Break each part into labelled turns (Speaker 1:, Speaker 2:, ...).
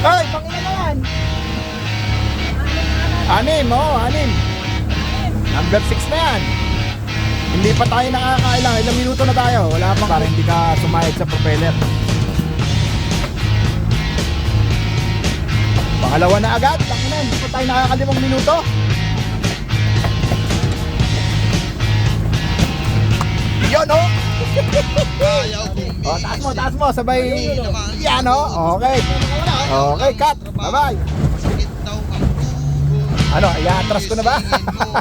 Speaker 1: Ay!
Speaker 2: Pangina na yan.
Speaker 1: Anim, oh, anim. Number 6 na yan. Hindi pa tayo nakakailang. Ilang minuto na tayo. Wala pa para hindi ka sumayad sa propeller. Pangalawa na agad. Tangina, hindi pa tayo nakakalimang minuto. Yun, oh. oh, taas mo, taas mo. Sabay. Yan, oh. Okay. Okay, cut. Bye-bye. Ano, i-atras ko na ba?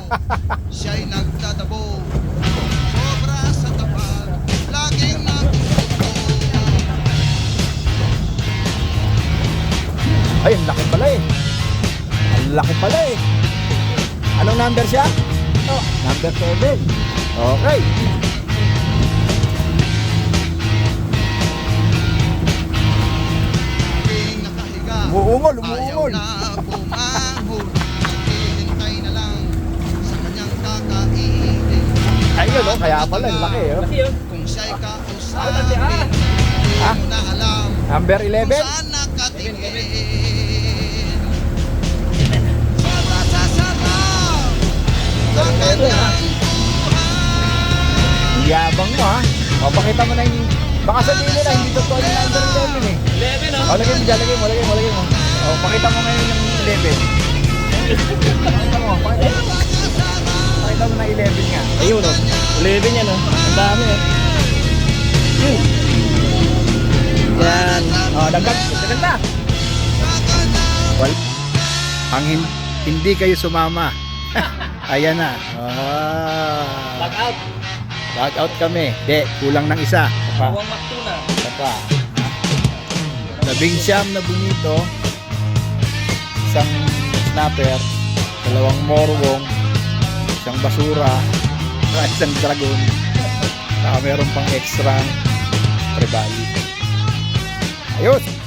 Speaker 3: Siya'y nagtatabo Sobra sa tapat Laging
Speaker 1: Ay, ang laki pala eh. Ang laki pala eh. Anong number siya? Oh, number 7. Okay.
Speaker 3: Nakahiga
Speaker 1: Umuungol,
Speaker 3: Ayaw
Speaker 1: umuungol.
Speaker 3: na Naghihintay na lang Sa kanyang kakainin
Speaker 1: Ayun oh, kaya pala, ang laki oh.
Speaker 3: Kung siya'y
Speaker 1: Ah.
Speaker 3: kausapin Hindi mo na alam
Speaker 1: Number
Speaker 3: Kung
Speaker 1: 11.
Speaker 3: saan nakatingin Sobra sa sarap Ang kanyang
Speaker 1: Yabang mo ha. O, pakita mo na yung... Baka sabihin nila, hindi totoo yung number 11 eh.
Speaker 4: 11
Speaker 1: O, lagay mo dyan, lagay mo, lagay mo, lagay mo. O, pakita mo ngayon yung 11. Pakita mo, pakita mo. Pakita mo na 11 nga.
Speaker 4: Ayun o. 11 yan o. Ang dami o. Yun. Yan.
Speaker 1: O, dagdag, dagdag na. Well, ang hin- hindi kayo sumama. Ayan na. Ah.
Speaker 4: Back out.
Speaker 1: Back out kami. De, kulang ng isa. Pa.
Speaker 4: Huwag maktuna.
Speaker 1: pa. Labing siyam na bonito. Isang snapper. Dalawang morwong. Isang basura. Isang dragon. Saka meron pang extra tribali. Ayos!